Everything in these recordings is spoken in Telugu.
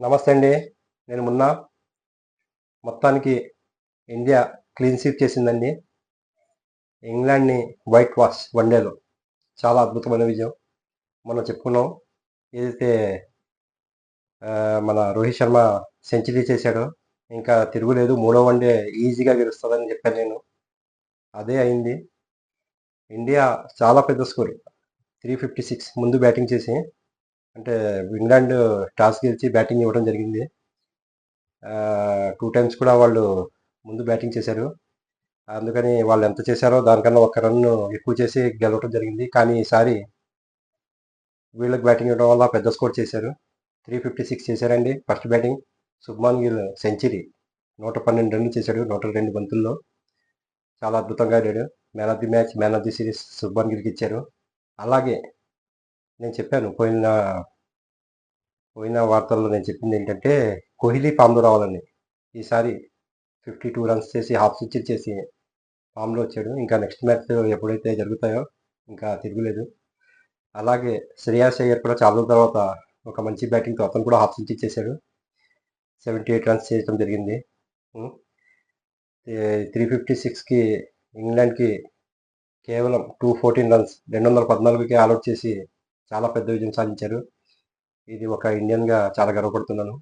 నమస్తే అండి. నేను మొన్న. మొత్తానికి ఇండియా క్లీన్ స్వీప్ చేసిందండి. ఇంగ్లాండ్ని వైట్ వాష్ వన్డేలో చాలా అద్భుతమైన విజయం. మనం చెప్పుకున్నాం. ఏదైతే మన రోహిత్ శర్మ సెంచరీ చేశాడో ఇంకా తిరుగులేదు. మూడో వన్డే ఈజీగా గెలుస్తుందని చెప్పాను నేను. అదే అయింది. ఇండియా చాలా పెద్ద స్కోర్. త్రీ ఫిఫ్టీ సిక్స్ ముందు బ్యాటింగ్ చేసి అంటే ఇంగ్లాండ్ టాస్ గెలిచి బ్యాటింగ్ ఇవ్వడం జరిగింది. టూ టైమ్స్ కూడా వాళ్ళు ముందు బ్యాటింగ్ చేశారు. అందుకని వాళ్ళు ఎంత చేశారో దానికన్నా ఒక రన్ ఎక్కువ చేసి గెలవడం జరిగింది. కానీ ఈసారి వీళ్ళకి బ్యాటింగ్ ఇవ్వడం వల్ల పెద్ద స్కోర్ చేశారు. త్రీ ఫిఫ్టీ సిక్స్ చేశారండి first batting Shubman Gill century. నూట పన్నెండు రన్లు చేశాడు. నూట రెండు బంతుల్లో చాలా అద్భుతంగా ఆడాడు. Man of the match man of the series Shubman గిల్కి ఇచ్చారు. అలాగే నేను చెప్పాను పోయిన పోయిన వార్తల్లో నేను చెప్పింది ఏంటంటే కోహ్లీ ఫామ్లో రావాలని ఈసారి ఫిఫ్టీ టూ రన్స్ చేసి హాఫ్ సెంచరీ చేసి ఫామ్లో వచ్చాడు. ఇంకా నెక్స్ట్ మ్యాచ్ ఎప్పుడైతే జరుగుతాయో ఇంకా తిరుగులేదు. అలాగే శ్రేయాస్ అయ్యర్ కూడా చాలా రోజుల తర్వాత ఒక మంచి బ్యాటింగ్తో అతను కూడా హాఫ్ సెంచరీ చేశాడు. సెవెంటీ ఎయిట్ రన్స్ చేయడం జరిగింది. త్రీ ఫిఫ్టీ సిక్స్కి ఇంగ్లాండ్కి కేవలం టూ ఫోర్టీన్ రన్స్ రెండు వందల పద్నాలుగుకి ఆల్అౌట్ చేసి చాలా పెద్ద విజయం సాధించారు. ఇది ఒక ఇండియన్గా చాలా గర్వపడుతున్నాను.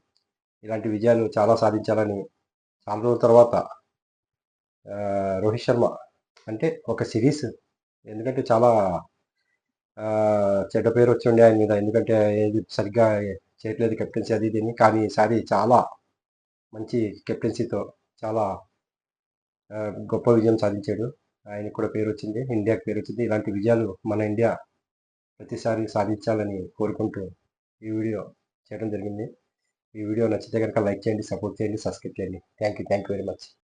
ఇలాంటి విజయాలు చాలా సాధించాలని చాలా రోజుల తర్వాత రోహిత్ శర్మ అంటే ఒక సిరీస్. ఎందుకంటే చాలా చెడ్డ పేరు వచ్చి ఉండే ఆయన మీద. ఎందుకంటే ఏది సరిగ్గా చేయట్లేదు కెప్టెన్సీ అది ఇది కానీ ఈసారి చాలా మంచి కెప్టెన్సీతో చాలా గొప్ప విజయం సాధించాడు. ఆయనకు కూడా పేరు వచ్చింది. ఇండియాకి పేరు వచ్చింది. ఇలాంటి విజయాలు మన ఇండియా ప్రతిసారి సాధించాలని కోరుకుంటూ ఈ వీడియో చేయడం జరిగింది. ఈ వీడియో నచ్చితే కనుక లైక్ చేయండి సపోర్ట్ చేయండి సబ్స్క్రైబ్ చేయండి. Thank you thank you very much